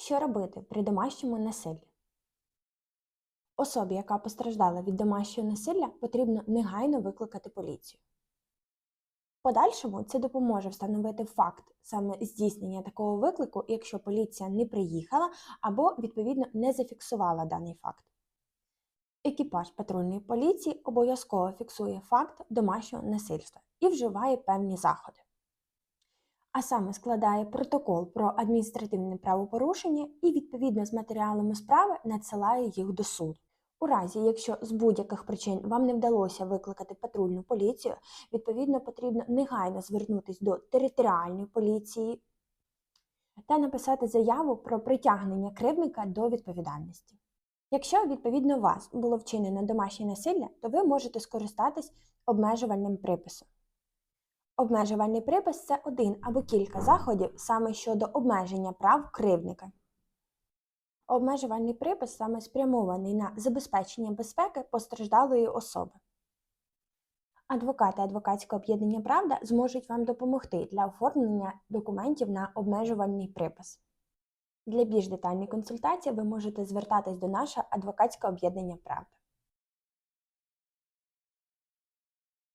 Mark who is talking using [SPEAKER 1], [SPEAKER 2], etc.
[SPEAKER 1] Що робити при домашньому насиллі? Особі, яка постраждала від домашнього насилля, потрібно негайно викликати поліцію. Подальшому це допоможе встановити факт саме здійснення такого виклику, якщо поліція не приїхала або, відповідно, не зафіксувала даний факт. Екіпаж патрульної поліції обов'язково фіксує факт домашнього насильства і вживає певні заходи. А саме складає протокол про адміністративне правопорушення і відповідно з матеріалами справи надсилає їх до суду. У разі, якщо з будь-яких причин вам не вдалося викликати патрульну поліцію, відповідно потрібно негайно звернутися до територіальної поліції та написати заяву про притягнення кривдника до відповідальності. Якщо відповідно вас було вчинено домашнє насилля, то ви можете скористатись обмежувальним приписом. Обмежувальний припис це один або кілька заходів саме щодо обмеження прав кривдника. Обмежувальний припис саме спрямований на забезпечення безпеки постраждалої особи. Адвокати адвокатського об'єднання Правда зможуть вам допомогти для оформлення документів на обмежувальний припис. Для більш детальної консультації ви можете звертатись до нашого адвокатського об'єднання Правда.